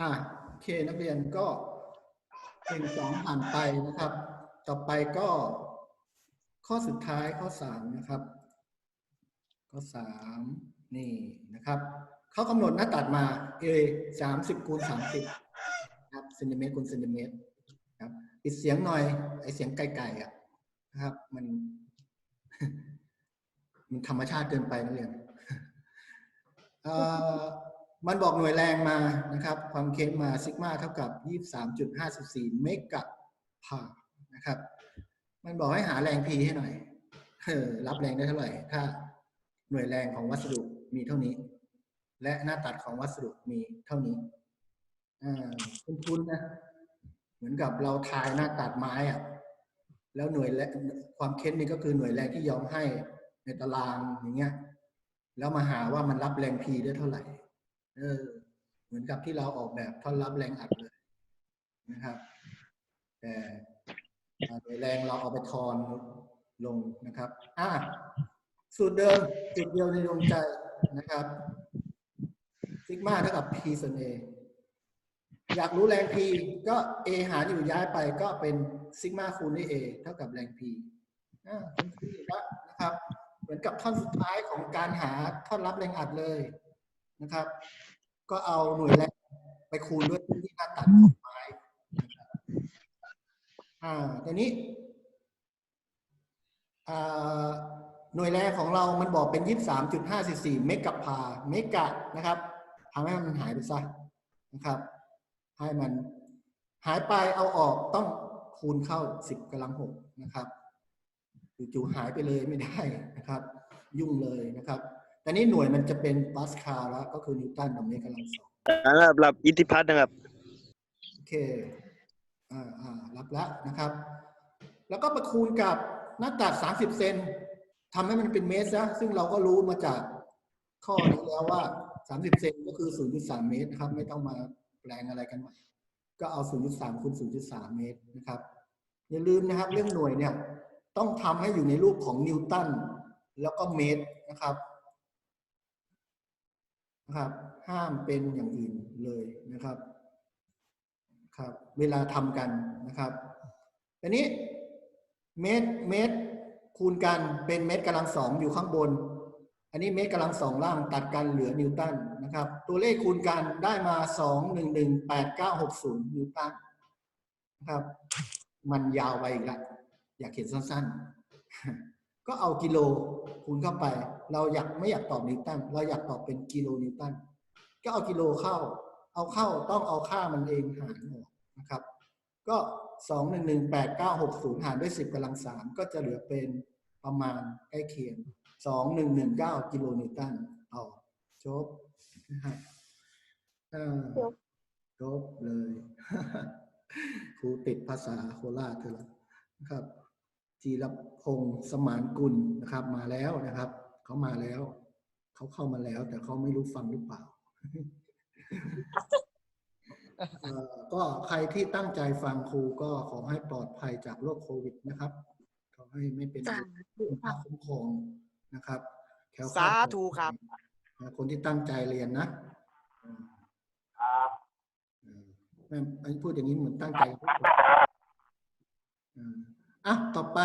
อะโอเคนักเรียนก็เป็นสองผ่านไปนะครับ ต่อไปก็ข้อสุดท้ายข้อสามนะครับ ข้อสามนี่นะครับเขากำหนดหน้าตัดมา a สามสิบคูณสามสิบครับเซนติเมตรคูณเซนติเมตรครับปิดเสียงหน่อยไอเสียงไก่ๆอะนะครับ มัน มันธรรมชาติเกินไปนักเรียนเอ่อ มันบอกหน่วยแรงมานะครับ ความเค้งมาซิกมาเท่ากับ 23.54 เมกะพานะครับ มันบอกให้หาแรง P ให้หน่อยเออรับแรงได้เท่าไหร่ ถ้าหน่วยแรงของวัสดุมีเท่านี้ และหน้าตัดของวัสดุมีเท่านี้อ่าคุ้นๆนะ เหมือนกับเราทายหน้าตัดไม้อะแล้วหน่วยแรงความเค้นนี่ก็คือหน่วยแรงที่ยอมให้ในตารางอย่างเงี้ย แล้วมาหาว่ามันรับแรง P ได้เท่าไหร่ เออ เหมือนกับที่เราออกแบบท่อนรับแรงอัดเลยนะครับ แต่โดยแรงเราเอาไปทอนลงนะครับ อ่าสูตรเดิมจุดเดียวในดวงใจนะครับซิกมาเท่ากับ P ส่วน A อยากรู้แรง P ก็ A หารอยู่ย้ายไปก็เป็นซิกมาคูณด้วย A เท่ากับแรง P อ่าคุณแล้วนะครับ เหมือนกับท่อนสุดท้ายของการหาท่อนรับแรงอัดเลยนะครับ ก็เอาหน่วยแรงไปคูณด้วยพื้นที่หน้าตัดของไม้อ่าทีนี้อ่าหน่วยแรงของเรามันบอกเป็น 23.544 เมกะพาเมกะนะครับทำให้มันหายไปซะนะครับ ให้มันหายไปเอาออกต้องคูณเข้า 10กำลัง6นะครับจู่ๆหายไปเลยไม่ได้นะครับ ยุ่งเลยนะครับ แต่นี้หน่วยมันจะเป็นปาสคาลแล้วก็คือนิวตันต่อเมตรกำลังสองนะครับรับอิทธิพัฒน์นะครับ โอเคอ่าอ่ารับแล้วนะครับ แล้วก็มาคูณกับหน้าตัด30เซนทำให้มันเป็นเมตรซะซึ่งเราก็รู้มาจากข้อนี้แล้วว่า30เซนก็คือ0.3เมตรนะครับ ไม่ต้องมาแปลงอะไรกันใหม่ก็เอา0.3คูณ0.3เมตรนะครับ อย่าลืมนะครับ เรื่องหน่วยเนี่ย ต้องทำให้อยู่ในรูปของนิวตันแล้วก็เมตรนะครับ นะครับ ห้ามเป็นอย่างอื่นเลยนะครับครับ เวลาทำกันนะครับอันนี้เมตรเมตรคูณกันเป็นเมตรกำลังสองอยู่ข้างบน อันนี้เมตรกำลังสองล่างตัดกันเหลือนิวตันนะครับ ตัวเลขคูณกันได้มาสองหนึ่งหนึ่งแปดเก้าหกศูนย์นิวตันนะครับ มันยาวไปอีกละอยากเขียนสั้นๆ ก็เอากิโลคูณเข้าไป เราอยากไม่อยากตอบนิวตันเราอยากตอบเป็นกิโลนิวตันก็เอากิโลเข้า เอาเข้าต้องเอาค่ามันเองหารออกนะครับ ก็สองหนึ่งหนึ่งแปดเก้าหกศูนย์หารด้วยสิบกำลังสามก็จะเหลือเป็นประมาณใกล้เคียงสองหนึ่งหนึ่งเก้ากิโลนิวตันเอาจบจบเลยครูติดภาษาโคราชเธอแล้วนะครับ จีรพงศ์สมานกุลนะครับ มาแล้วนะครับเขามาแล้วเขาเข้ามาแล้ว แต่เขาไม่รู้ฟังหรือเปล่าเอ่อก็ใครที่ตั้งใจฟังครูก็ขอให้ปลอดภัยจากโรคโควิดนะครับขอให้ไม่เป็นสาธุคุณครัพระบคุ้มครองนะครับแคล้วคลสาดธุครับนะคนที่ตั้งใจเรียนนะอืมอืมแม่อันนี้พูดอย่างนี้เหมือนตั้งใจพูด อะต่อไป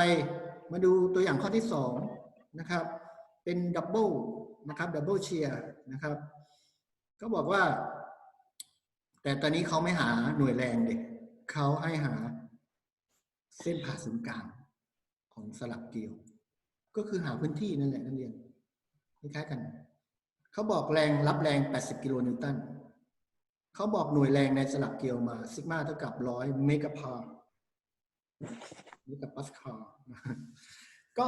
มาดูตัวอย่างข้อที่สองนะครับ เป็นดับเบิลนะครับดับเบิลเชียร์นะครับก็บอกว่า แต่ตอนนี้เขาไม่หาหน่วยแรงเด็กเขาให้หาเส้นผ่าศูนย์กลางของสลักเกลียว ก็คือหาพื้นที่นั่นแหละนักเรียนคล้ายๆกัน เขาบอกแรงรับแรง 80 กิโลนิวตันเขาบอกหน่วยแรงในสลักเกลียวมาซิกมาเท่ากับ 100 เมกะพาร์ เมกะปัสคาลก็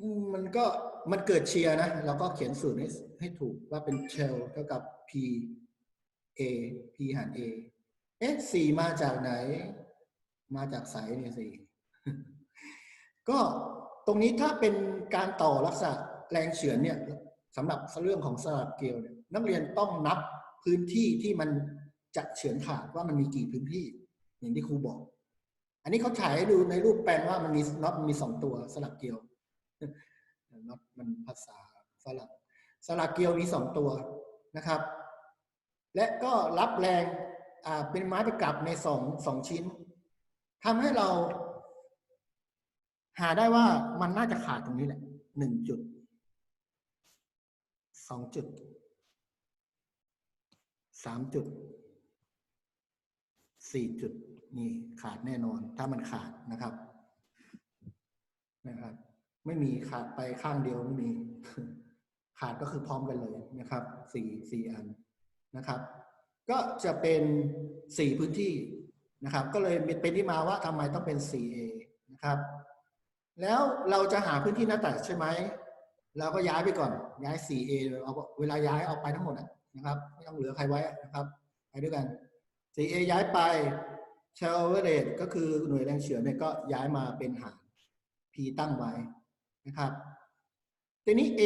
มมันก็มันเกิดเชียร์นะเราก็เขียนสูตรให้ให้ถูกว่าเป็นเชลเท่ากับ P A P หาร A เอ๊ะสี่มาจากไหน มาจากสายเนี่ยสี่ก็ตรงนี้ถ้าเป็นการต่อลักษณะแรงเฉือนเนี่ยสำหรับเรื่องของสลับเกลียวเนี่ยนักเรียนต้องนับพื้นที่ที่มันจะเฉือนขาดว่ามันมีกี่พื้นที่ อย่างที่ครูบอก อันนี้เขาฉายให้ดูในรูปแปลนว่ามันมีน็อตมีสองตัวสลับเกลียวน็อตมันภาษาฝรั่งสลักเกลียวมีสองตัวนะครับ และก็รับแรงอ่าเป็นไม้ประกับในสองสองชิ้นทำให้เรา หาได้ว่ามันน่าจะขาดตรงนี้แหละหนึ่งจุดสองจุดสามจุดสี่จุด นี่ขาดแน่นอน ถ้ามันขาดนะครับ นะครับ ไม่มีขาดไปข้างเดียวไม่มี ขาดก็คือพร้อมกันเลยนะครับสี่สี่อันนะครับ ก็จะเป็นสี่พื้นที่นะครับ ก็เลยเป็นที่มาว่าทำไมต้องเป็น 4A นะครับ แล้วเราจะหาพื้นที่หน้าตัดใช่ไหมเราก็ย้ายไปก่อนย้าย 4A เอาเวลาย้ายเอาไปทั้งหมดนะครับ ไม่ต้องเหลือใครไว้นะครับ ไปด้วยกัน 4A ย้ายไป s h e l v e r a t e ก็คือหน่วยแรงเฉือนเนี่ยก็ย้ายมาเป็นหาร P ตั้งไว้นะครับทีนี้ A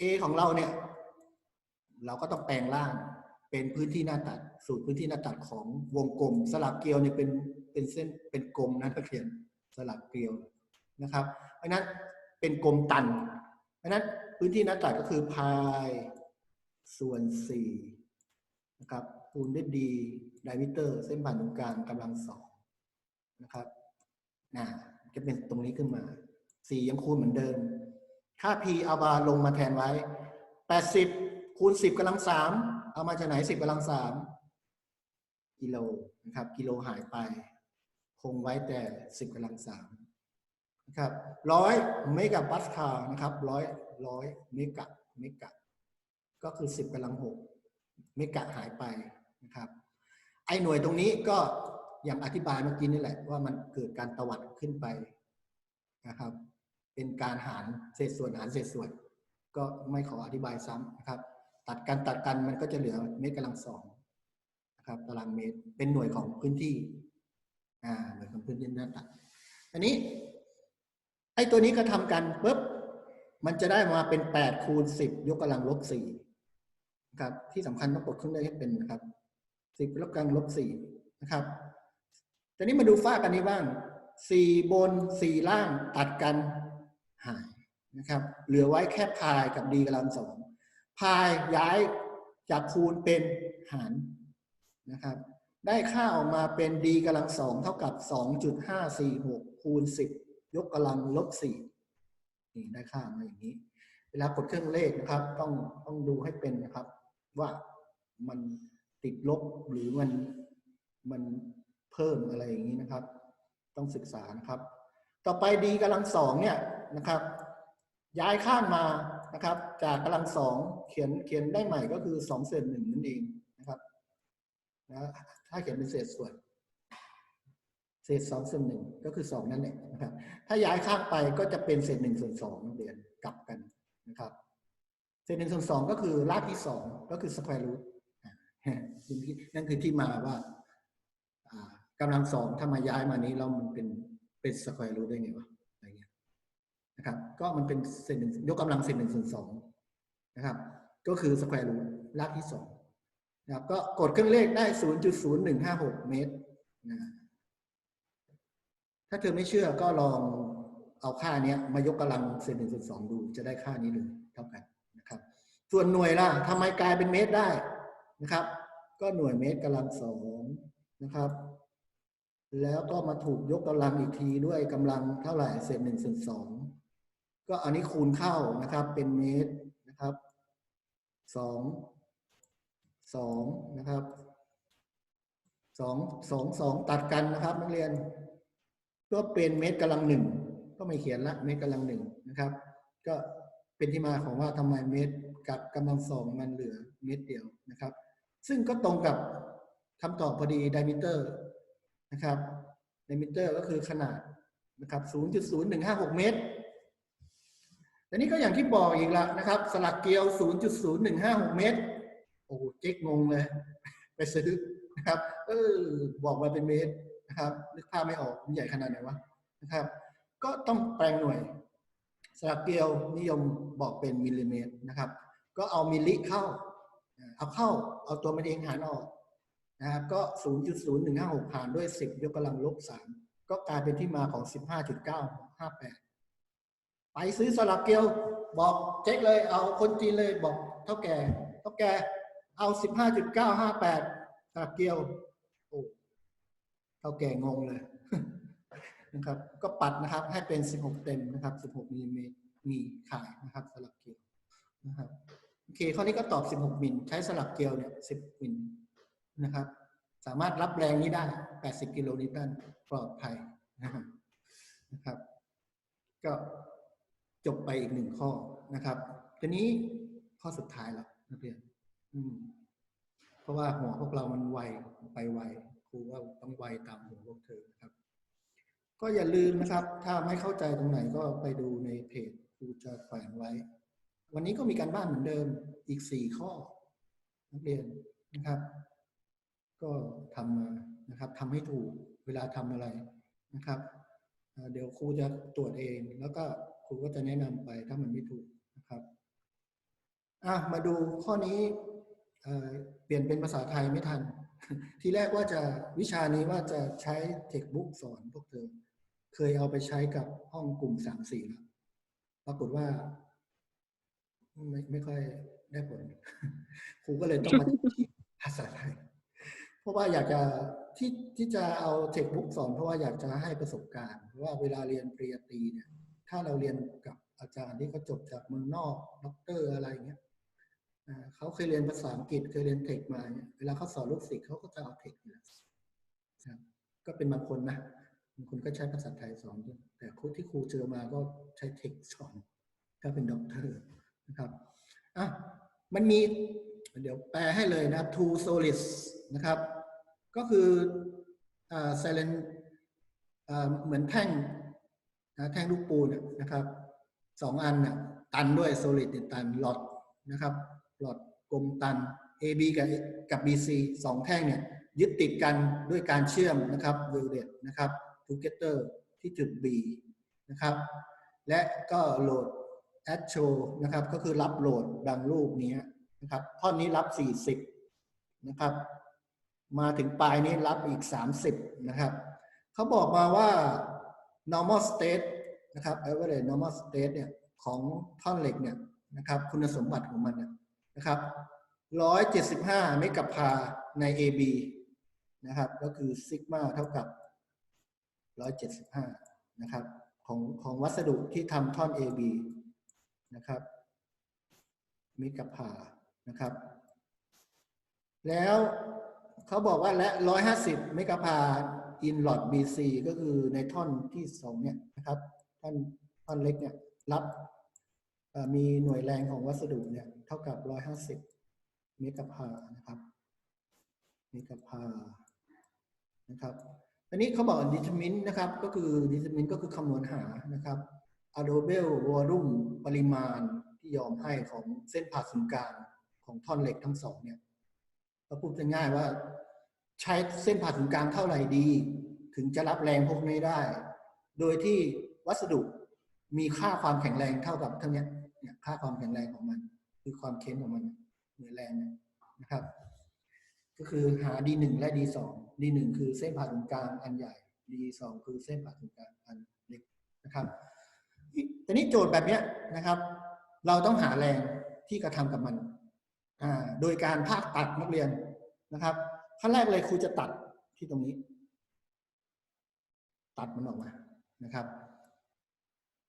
A ของเราเนี่ย เราก็ต้องแปลงร่างเป็นพื้นที่หน้าตัด สูตรพื้นที่หน้าตัดของวงกลม สลักเกลียวเนี่ยเป็นเป็นเส้นเป็นกลมนะนักเรียนสลักเกลียวนะครับเพราะนั้นเป็นกลมตันเพราะนั้นพื้นที่หน้าตัดก็คือพายส่วนสี่นะครับ คูณด้วยดีไดมิเตอร์เส้นผ่านตรงกลางกำลังสองนะครับนะจะเป็นตรงนี้ขึ้นมาสี่ยังคูณเหมือนเดิม ค่า p เอาบาลงมาแทนไว้ 80 คูณ 10กำลังสามเอามาจากไหน 10กำลังสามกิโลนะครับ กิโลหายไป คงไว้แต่ 10กำลังสามนะครับร้อยเมกะปัสคาร์นะครับร้อยร้อยเมกะเมกะก็คือ 10กำลังหกเมกะหายไป นะครับ ไอหน่วยตรงนี้ก็อย่างอธิบายเมื่อกี้นี่แหละว่ามันเกิดการตวัดขึ้นไปนะครับ เป็นการหารเศษส่วนหารเศษส่วน ก็ไม่ขออธิบายซ้ำนะครับ ตัดกันตัดกันมันก็จะเหลือเมตรกำลังสองนะครับตารางเมตรเป็นหน่วยของพื้นที่อ่าหน่วยของพื้นที่หน้าตัดอันนี้ไอ้ตัวนี้ก็ทำกันปุ๊บมันจะได้มาเป็นแปดคูณสิบยกกำลังลบสี่นะครับที่สำคัญต้องกดเครื่องเลขให้เป็นนะครับ สิบยกกำลังลบสี่นะครับตอนนี้มาดูฝ้ากันนี้บ้างสี่บนสี่ล่างตัดกันหายนะครับ เหลือไว้แค่พายกับดีกำลังสองพายย้ายจากคูณเป็นหารนะครับ ได้ค่าออกมาเป็นดีกำลังสองเท่ากับสองจุดห้าสี่หกคูณสิบยกกำลังลบสี่นี่ได้ค่ามาอย่างนี้ เวลากดเครื่องเลขนะครับ ต้องต้องดูให้เป็นนะครับ ว่ามัน ติดลบหรือมันมันเพิ่มอะไรอย่างนี้นะครับ ต้องศึกษานะครับ ต่อไปดีกำลังสองเนี่ยนะครับ ย้ายข้างมานะครับ จากกำลังสองเขียนเขียนได้ใหม่ก็คือสองเศษหนึ่งนั่นเองนะครับนะถ้าเขียนเป็นเศษส่วน เศษสองส่วนหนึ่งก็คือสองนั่นแหละนะครับ ถ้าย้ายข้างไปก็จะเป็นเศษหนึ่งส่วนสองนักเรียนกลับกันนะครับ เศษหนึ่งส่วนสองก็คือรากที่สองก็คือสแควร์รูท นั่นคือที่มาว่ากำลังสองถ้ามาย้ายมานี้แล้วมันเป็นเป็นสแควร์รูทได้ไงวะอะไรเงี้ยนะครับ ก็มันเป็นเศษหนึ่งยกกำลังเศษหนึ่งส่วนสองนะครับ ก็คือสแควร์รูทรากที่สองนะครับก็กดเครื่องเลขได้ศูนย์จุดศูนย์หนึ่งห้าหกเมตรนะถ้าเธอไม่เชื่อก็ลองเอาค่าเนี้ยมายกกำลังเศษหนึ่งส่วนสองดูจะได้ค่านี้เลยเท่ากันนะครับ ส่วนหน่วยล่ะทำไมกลายเป็นเมตรได้ นะครับ ก็หน่วยเมตรกำลังสองนะครับ แล้วก็มาถูกยกกำลังอีกทีด้วยกำลังเท่าไหร่เศษหนึ่งส่วนสองก็อันนี้คูณเข้านะครับ เป็นเมตรนะครับสองสองนะครับสองสองสองตัดกันนะครับ นักเรียน ก็เป็นเมตรกำลังหนึ่งก็ไม่เขียนละเมตรกำลังหนึ่งนะครับ ก็เป็นที่มาของว่าทำไมเมตรกับกำลังสองมันเหลือเมตรเดียวนะครับ ซึ่งก็ตรงกับคำตอบพอดีไดมิเตอร์นะครับไดมิเตอร์ก็คือขนาดนะครับ 0.0156 เมตรแต่นี้ก็อย่างที่บอกอีกละนะครับ สลักเกลียว 0.0156 เมตร โอ้โหเจ๊กงงเลย ไปซื้อนะครับ เออ บอกมาเป็นเมตรนะครับ นึกภาพไม่ออกมันใหญ่ขนาดไหนวะนะครับ ก็ต้องแปลงหน่วย สลักเกลียวนิยมบอกเป็นมิลลิเมตรนะครับ ก็เอามิลลิเข้า เอาเข้าเอาตัวมันเองหารออกนะครับก็ 0.0156หารด้วย 10 ยกกำลังลบ 3 ก็กลายเป็นที่มาของ 15.958 ไปซื้อสลักเกลียวบอกเช็คเลยเอาคนจีนเลยบอกเท่าแก่เท่าแก่เอาสิบห้าจุดเก้าห้าแปดสลักเกลียวโอ้เท่าแก่งงเลยนะครับ ก็ปัดนะครับให้เป็นสิบหกเต็มนะครับสิบหกมิลลิเมตรมีขายนะครับสลักเกลียวนะครับ โอเคข้อนี้ก็ตอบ 16 มิล ใช้สลักเกลียวเนี่ย 10 มิลนะครับ สามารถรับแรงนี้ได้ 80 กิโลนิวตัน ปลอดภัยนะครับ ก็จบไปอีกหนึ่งข้อนะครับ ทีนี้ข้อสุดท้ายแล้วนักเรียนเพราะว่าหัวพวกเรามันไวไปไว ครูว่าต้องไวตามหัวพวกเธอนะครับ ก็อย่าลืมนะครับ ถ้าไม่เข้าใจตรงไหนก็ไปดูในเพจครูจะแขวนไว้ วันนี้ก็มีการบ้านเหมือนเดิมอีกสี่ข้อ นักเรียนนะครับ ก็ทำมานะครับทำให้ถูกเวลาทำอะไรนะครับ เดี๋ยวครูจะตรวจเอง แล้วก็ครูก็จะแนะนำไปถ้ามันไม่ถูกนะครับอะมาดูข้อนี้เอ่อเปลี่ยนเป็นภาษาไทยไม่ทัน ทีแรกว่าจะวิชานี้ว่าจะใช้เทคบุ๊กสอนพวกเธอ เคยเอาไปใช้กับห้องกลุ่มสามสี่แล้วปรากฏว่า ไม่ไม่ค่อยได้ผล ครูก็เลยต้องมาที่ภาษาไทย เพราะว่าอยากจะที่ที่จะเอาเทคบุ๊กสอนเพราะว่าอยากจะให้ประสบการณ์เพราะว่าเวลาเรียนปริญญาตรีเนี่ย ถ้าเราเรียนกับอาจารย์ที่เขาจบจากเมืองนอกด็อกเตอร์อะไรเงี้ยเขาเคยเรียนภาษาอังกฤษเคยเรียนเทคมาเนี่ยเวลาเขาสอนลูกศิษย์เขาก็จะเอาเทคนี่แหละก็เป็นบางคนนะบางคนก็ใช้ภาษาไทยสอนด้วยแต่ครูที่ครูเจอมาก็ใช้เทคสอน ถ้าเป็นด็อกเตอร์ นะครับอะมันมีเดี๋ยวแปลให้เลยนะครับ two solids นะครับ ก็คืออ่า silent อ่าเหมือนแท่งนะแท่งลูกปูนน่ะนะครับสองอันน่ะตันด้วย solid ตันหลอดนะครับหลอดกลมตัน AB กับกับ BC สองแท่งเนี่ยยึดติดกันด้วยการเชื่อมนะครับ welded นะครับ together ที่จุด B นะครับ และก็โหลด a d show นะครับ ก็คือรับโหลดดังรูปนี้นะครับ ท่อนนี้รับ 40 นะครับ มาถึงปลายนี้รับอีก 30 นะครับเขาบอกมาว่า normal state นะครับ average normal state เนี่ยของท่อนเหล็กเนี่ยนะครับ คุณสมบัติของมันเนี่ยนะครับ 175 เมกะพาใน AB นะครับ ก็คือซิกมาเท่ากับ 175 นะครับ ของของวัสดุที่ทำท่อน AB นะครับเมกะพานะครับ แล้วเขาบอกว่าและ 150 เมกะพาอินหลอด BC ก็คือในท่อนที่สองเนี่ยนะครับ ท่อนท่อนเล็กเนี่ยรับมีหน่วยแรงของวัสดุเนี่ยเท่ากับ 150 เมกะพานะครับ เมกะพานะครับ อันนี้เขาบอก determine นะครับ ก็คือ determine ก็คือคำนวณหานะครับ adobe volume ปริมาณที่ยอมให้ของเส้นผ่าศูนย์กลางของท่อนเหล็กทั้งสองเนี่ยก็พูดง่ายๆว่าใช้เส้นผ่าศูนย์กลางเท่าไหร่ดี ถึงจะรับแรงพวกนี้ได้ โดยที่วัสดุมีค่าความแข็งแรงเท่ากับเท่านี้เนี่ยค่าความแข็งแรงของมัน คือความเค้นของมันหน่วยแรงเนี่ยนะครับ ก็คือหา D1 และ D2 D1 คือเส้นผ่าศูนย์กลางอันใหญ่ D2 คือเส้นผ่าศูนย์กลางอันเล็กนะครับ ทีนี้โจทย์แบบนี้นะครับ เราต้องหาแรงที่กระทำกับมัน โดยการภาคตัดนักเรียนนะครับขั้นแรกเลยครูจะตัดที่ตรงนี้ ตัดมันออกมานะครับ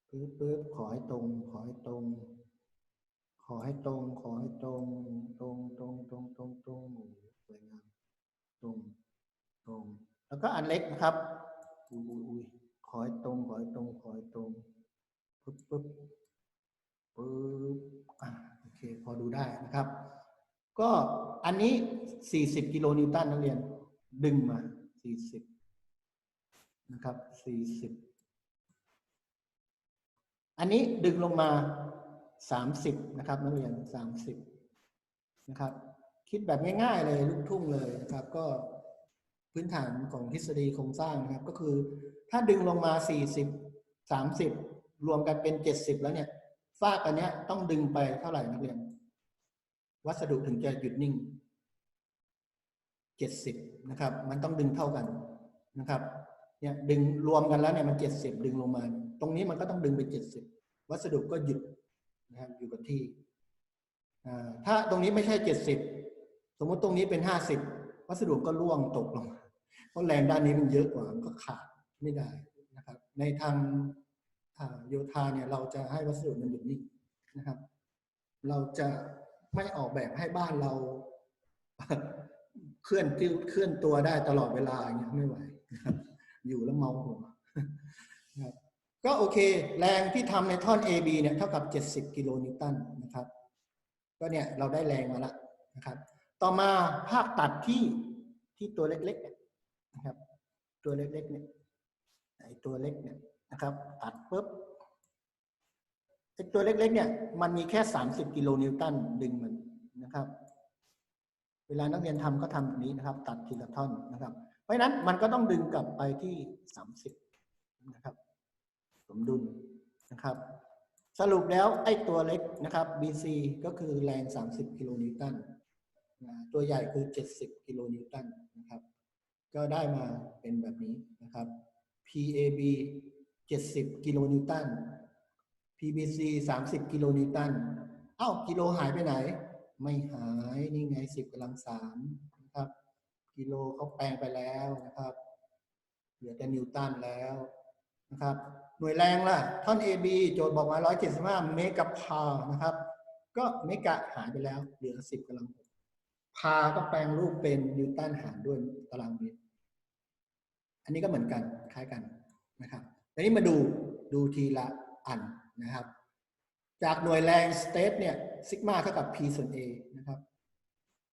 ปึ๊บปึ๊บขอให้ตรง ขอให้ตรง ขอให้ตรง ขอให้ตรง ตรงตรงตรงตรงตรงสวยงามตรงตรง แล้วก็อันเล็กนะครับอุ้ยอุ้ยขอให้ตรง ขอให้ตรง ขอให้ตรง ปึ๊บปึ๊บปึ๊บอะโอเคพอดูได้นะครับ ก็อันนี้ 40 กิโลนิวตันนักเรียน ดึงมา 40 นะครับ 40 อันนี้ดึงลงมา 30 นะครับนักเรียน 30 นะครับ คิดแบบง่าย ๆ เลยลูกทุ่งเลยนะครับ ก็พื้นฐานของทฤษฎีโครงสร้างนะครับ ก็คือถ้าดึงลงมา 40 30 รวมกันเป็น70แล้วเนี่ยฟากอันเนี้ยต้องดึงไปเท่าไหร่นักเรียน วัสดุถึงจะหยุดนิ่ง70นะครับ มันต้องดึงเท่ากันนะครับเนี่ยดึงรวมกันแล้วเนี่ยมัน70ดึงลงมา ตรงนี้มันก็ต้องดึงไป70วัสดุก็หยุดนะครับอยู่กับที่อ่าถ้าตรงนี้ไม่ใช่70สมมติตรงนี้เป็นห้าสิบวัสดุก็ร่วงตกลงเพราะแรงด้านนี้มันเยอะกว่ามันก็ขาดไม่ได้นะครับ ในทาง โยธาเนี่ยเราจะให้วัสดุมันอยู่นิ่งนะครับ เราจะไม่ออกแบบให้บ้านเราเคลื่อนที่เคลื่อนตัวได้ตลอดเวลาอย่างเงี้ยไม่ไหวอยู่แล้วเมาหัวก็โอเค แรงที่ทำในท่อน AB เนี่ยเท่ากับ 70 กิโลนิวตันนะครับ ก็เนี่ยเราได้แรงมาล้วนะครับ ต่อมาภาพตัดที่ที่ตัวเล็กๆเนี่ยนะครับ ตัวเล็กๆเนี่ยไอตัวเล็กเนี่ย นะครับตัดปุ๊บไอตัวเล็กๆเนี่ยมันมีแค่ 30 กิโลนิวตันดึงมันนะครับ เวลานักเรียนทำก็ทำแบบนี้นะครับ ตัดทีละท่อนนะครับ เพราะนั้นมันก็ต้องดึงกลับไปที่ 30 นะครับ สมดุลนะครับ สรุปแล้วไอ้ตัวเล็กนะครับ BC ก็คือแรง 30 กิโลนิวตันตัวใหญ่คือ 70 กิโลนิวตันนะครับ ก็ได้มาเป็นแบบนี้นะครับ PAB 70 กิโลนิวตัน PBC 30 กิโลนิวตัน เอ้า กิโลหายไปไหน ไม่หาย นี่ไง 10กำลังสามนะครับ กิโลเขาแปลงไปแล้วนะครับ เหลือแต่นิวตันแล้วนะครับ หน่วยแรงล่ะ ท่อน AB โจทย์บอกมา 175 เมกะพานะครับ ก็เมกะหายไปแล้ว เหลือ 10กำลังหกพาก็แปลงรูปเป็นนิวตันหารด้วยตารางเมตร อันนี้ก็เหมือนกัน คล้ายกัน ทีนี้มาดูดูทีละอันนะครับ จากหน่วยแรงสเตทเนี่ยซิกมาเท่ากับ P ส่วน A นะครับ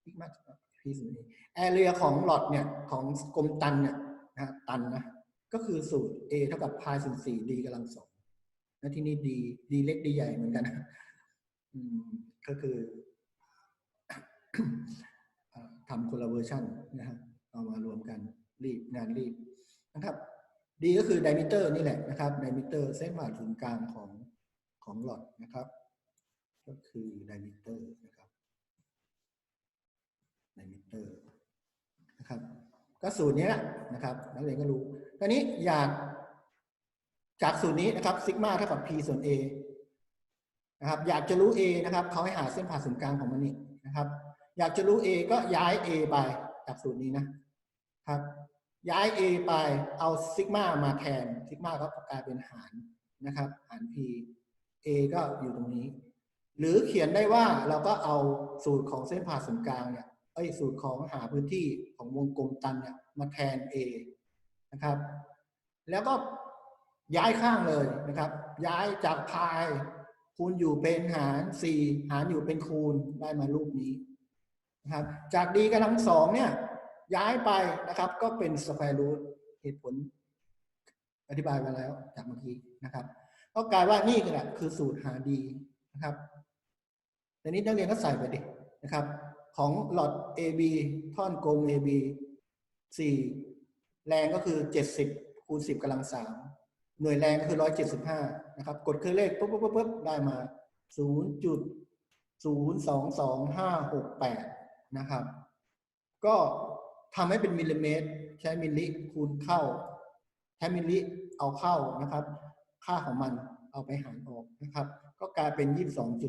ซิกมาเท่ากับ P ส่วน A แอเรียของหลอดเนี่ยของกลมตันเนี่ยนะตันนะก็คือสูตร A เท่ากับพายส่วน 4 D กำลังสองและที่นี่ D D เล็ก D ใหญ่เหมือนกันนะอืมก็คือเอ่อทำคนละเวอร์ชันนะฮะเอามารวมกันรีบงานรีบนะครับ ดีก็คือไดมิเตอร์นี่แหละนะครับไดมิเตอร์เส้นผ่านศูนย์กลางของของหลอดนะครับ ก็คือไดมิเตอร์นะครับไดมิเตอร์นะครับก็สูตรนี้นะครับนักเรียนก็รู้ตอนนี้อยากจากสูตรนี้นะครับซิกมาเท่ากับ p ส่วน a นะครับอยากจะรู้ a นะครับเขาให้หาเส้นผ่าศูนย์กลางของมันนี่นะครับ อยากจะรู้ a ก็ย้าย a ไปจากสูตรนี้นะครับ ย้าย a ไปเอาซิกมามาแทนซิกมาก็กลายเป็นหารนะครับ หาร p a ก็อยู่ตรงนี้ หรือเขียนได้ว่าเราก็เอาสูตรของเส้นผ่าศูนย์กลางเนี่ยเอ้ยสูตรของหาพื้นที่ของวงกลมตันเนี่ยมาแทน a นะครับ แล้วก็ย้ายข้างเลยนะครับ ย้ายจากพายคูณอยู่เป็นหาร 4 หารอยู่เป็นคูณได้มารูปนี้นะครับ จาก d กำลังสองเนี่ย ย้ายไปนะครับ ก็เป็นสแควร์รูทเหตุผล อธิบายมาแล้วจากเมื่อกี้นะครับก็กลายว่านี่แหละคือสูตรหา d นะครับแต่นี้นักเรียนก็ใส่ไปดินะครับ ของหลอด AB ท่อนกลม AB 4 แรงก็คือ 70 คูณ 10กำลัง 3 หน่วยแรงก็คือ 175 นะครับ กดเครื่องเลขปุ๊บปุ๊บปุ๊บปุ๊บได้มา 0.022568 นะครับ ก็ ทำให้เป็นมิลลิเมตร ใช้มิลลิคูณเข้าใช้มิลลิเอาเข้านะครับ ค่าของมันเอาไปหารออกนะครับ ก็กลายเป็น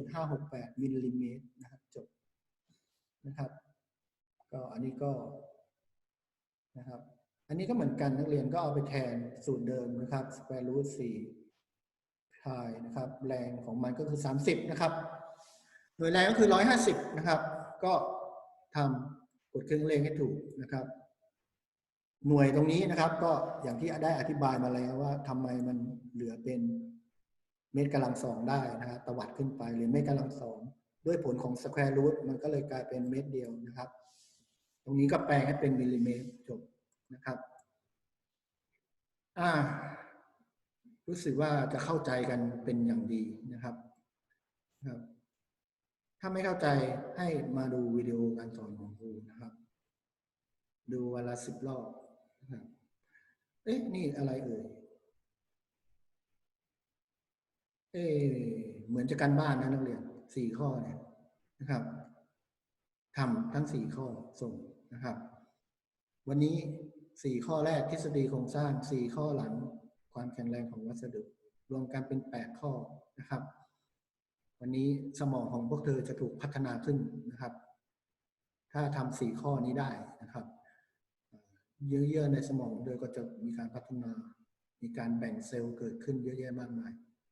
22.568มิลลิเมตรนะครับจบนะครับ ก็อันนี้ก็นะครับ อันนี้ก็เหมือนกันนักเรียนก็เอาไปแทนสูตรเดิมนะครับ square root 4พายนะครับ แรงของมันก็คือ 30 นะครับ หน่วยแรงก็คือ 150 นะครับ ก็ทำ กดเครื่องเลขให้ถูกนะครับ หน่วยตรงนี้นะครับ ก็อย่างที่ได้อธิบายมาแล้วว่าทำไมมันเหลือเป็นเมตรกำลังสองได้นะครับตวัดขึ้นไปหรือเมตรกำลังสองด้วยผลของ square root มันก็เลยกลายเป็นเมตรเดียวนะครับ ตรงนี้ก็แปลงให้เป็นมิลลิเมตรจบนะครับ อ่า รู้สึกว่าจะเข้าใจกันเป็นอย่างดีนะครับครับ ถ้าไม่เข้าใจให้มาดูวิดีโอการสอนของครูนะครับ ดูวันละสิบรอบนะครับเอ๊ะนี่อะไรเอ่ยเอ๊ะเหมือนจะกันบ้านนะนักเรียนสี่ข้อเนี่ยนะครับทำทั้งสี่ข้อส่งนะครับ วันนี้สี่ข้อแรกทฤษฎีโครงสร้างสี่ข้อหลังความแข็งแรงของวัสดุ รวมกันเป็นแปดข้อนะครับ วันนี้สมองของพวกเธอจะถูกพัฒนาขึ้นนะครับ ถ้าทำสี่ข้อนี้ได้นะครับ เยื่อๆในสมองโดยก็จะมีการพัฒนา มีการแบ่งเซลล์เกิดขึ้นเยอะแยะมากมาย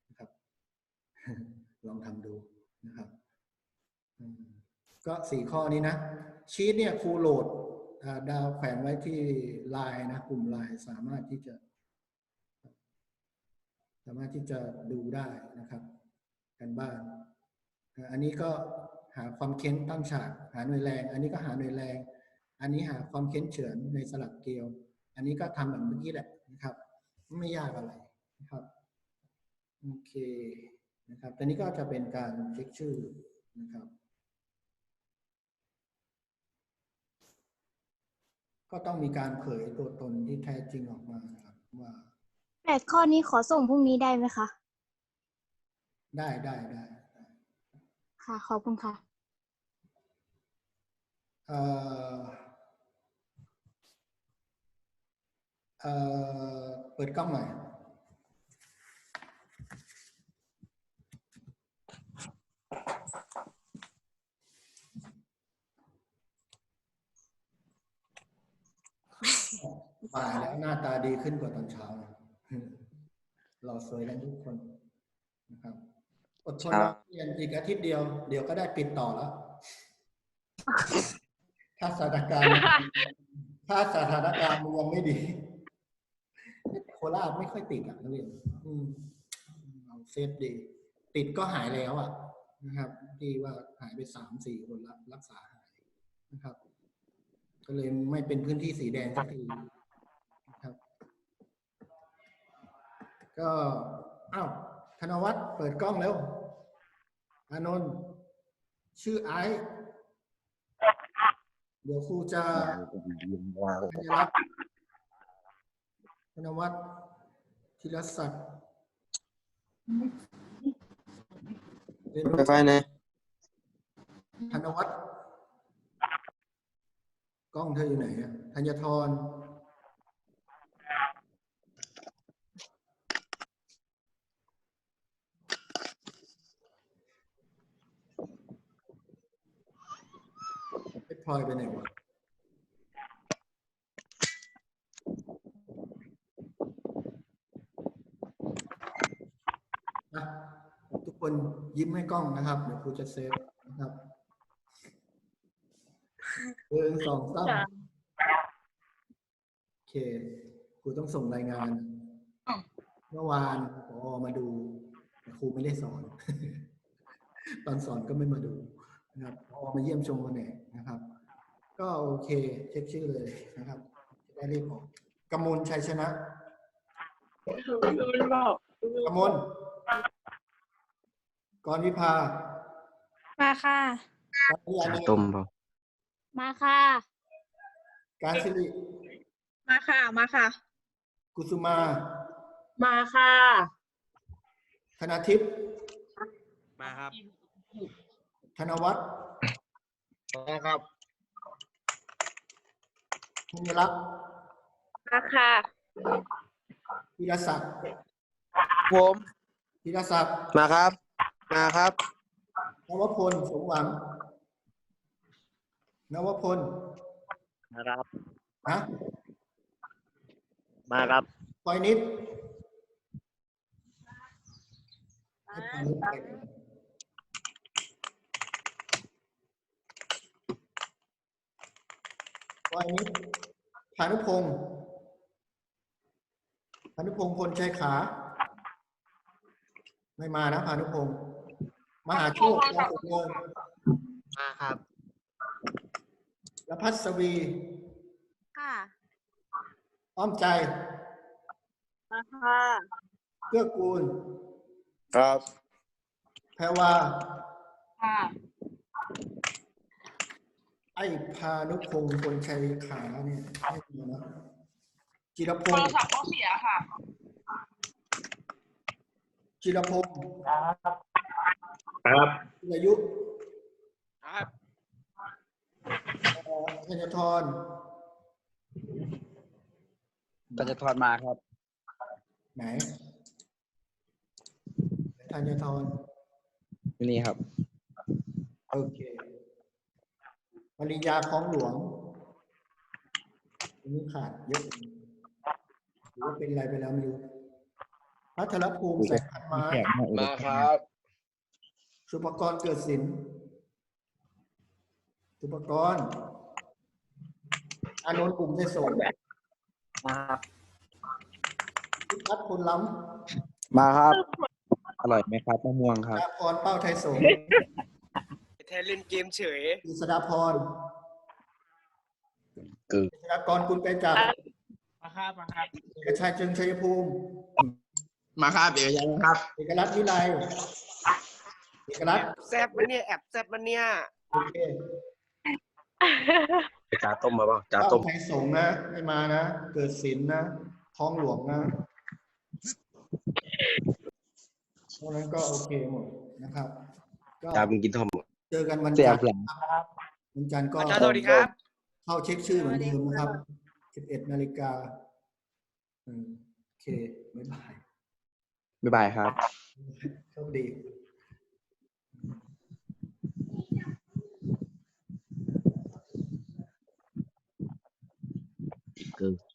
นะครับ ลองทำดูนะครับ ก็สี่ข้อนี้นะ ชีตเนี่ยครูโหลดดาวแขวนไว้ที่ไลน์นะกลุ่มไลน์สามารถที่จะ สามารถที่จะดูได้นะครับ กันบ้านอ่าอันนี้ก็หาความเค้นตั้งฉาก หาหน่วยแรง อันนี้ก็หาหน่วยแรง อันนี้หาความเค้นเฉือนในสลักเกลียว อันนี้ก็ทำแบบเมื่อกี้แหละนะครับ ไม่ยากอะไรนะครับ โอเคนะครับตอนนี้ก็จะเป็นการเช็คชื่อนะครับ ก็ต้องมีการเผยตัวตนที่แท้จริงออกมาครับว่าแปดข้อนี้ขอส่งพรุ่งนี้ได้ไหมคะ ได้ได้ได้ได้ค่ะ ขอบคุณค่ะเอ่อเอ่อเปิดกล้องหน่อยบ่ายแล้วหน้าตาดีขึ้นกว่าตอนเช้านะเราสวยกันทุกคนนะครับ อดทนนะเรียนอีกอาทิตย์เดียวเดี๋ยวก็ได้ปิดต่อแล้ว ถ้าสถานการณ์ถ้าสถานการณ์มันยังไม่ดี โคราชไม่ค่อยติดอะนักเรียนอืมเอาเซฟดี ติดก็หายแล้วอะ นะครับที่ว่าหายไปสามสี่คนละรักษาหายนะครับ ก็เลยไม่เป็นพื้นที่สีแดงสักทีนะครับ ก็อ้าว ธนวัฒน์เปิดกล้องแล้วอานนท์ชื่อไอซ์เดี๋ยวครูจะธัญรัตน์ธนวัฒน์ธีรศักดิ์เนไฟไหนธนวัฒน์กล้องเธออยู่ไหนอะธัญทรเพชรพ ลอยไปไหนวะนะทุกคนยิ้มให้กล้องนะครับ เดี๋ยวครูจะเซฟนะครับหนึ่งสองสามโอเคครูต้องส่งรายงาน เมื่อวานพอมาดูแต่ครูไม่ได้สอน ตอนสอนก็ไม่มาดูนะครับพอมาเยี่ยมชมแผนกนะครับ ก็โอเคเช็คชื่อเลยนะครับจะได้รีบออกกมลชัยชนะกมลกรวิภามาค่ะการยานีต้มเปล่ามาค่ะ การสิริมาค่ะ มาค่ะ กุสุมา มาค่ะ ธนาทิพย์มาครับ ธนวัฒน์มาครับ ธัญรักษ์มาค่ะธีรศักดิ์ผมธีรศักดิ์มาครับ มาครับนวพลสมหวังนวพลมาครับนะมาครับปอยนิด ให้ปอยนิดไปปอยนิดพานุพงศ์พานุพงศ์พลชัยขา ไม่มานะพานุพงศ์มหาโชคยาสุวงศ์มาครับและพัศวี ค่ะ อ้อมใจมาค่ะเกื้อกูล ครับ แพรวา ค่ะ ไอ้พานุพงศ์คนชัยขาเนี่ยไม่มานะจิรพโทงรศ์ศัพท์เขาเสียค่ะ จิรพงศ์ครับจิรายุครับเอ่อธัญทรปัญจทรมาครับ ไหนธัญทร นี่ครับ โอเค ปริญญาคลองหลวงอันนี้ขาดเยอะหรือว่าเป็นอะไรไปแล้วไม่รู้พัทรภูมิแสงขันไม้มาครับ สุปกรณ์เกิดสินสุปกรณ์อานนท์กลุ่มไทยสงฆ์มาครับพิพัฒน์พลล้มาครับ อร่อยไหมครับมะม่วงคำรับดาพรเป้าไทยสงฆ์ แทนเล่นเกมเฉยกฤษดาพรกึกกฤษดากรคุณไปจับมาครับมาครับเอกชัยเชิงชัยภูมิ มาครับเดี๋ยวยังครับ เอกรัตน์วิไลเอกรัตน์แซบมันเนี่ยแอบแซบมันเนี่ยโอเคจ้าต้มมาเปล่าจ้าเป้าต้มไทยสงฆ์นะไม่มานะ เกิดศิลป์นะท้องหลวงนะเพราะฉะนั้นก็โอเคหมดนะครับ ก็จ้ามึงกินทอม เจอกันวันเสียจังนทร์หลังวันจันทร์ก็อาจารย์สวัสดีครับ เข้าเช็คชื่อเหมือนเดิมนะครับ11นาฬิกาอืมโอเคบ๊ายบายบ๊ายบายครับโชคดีกึก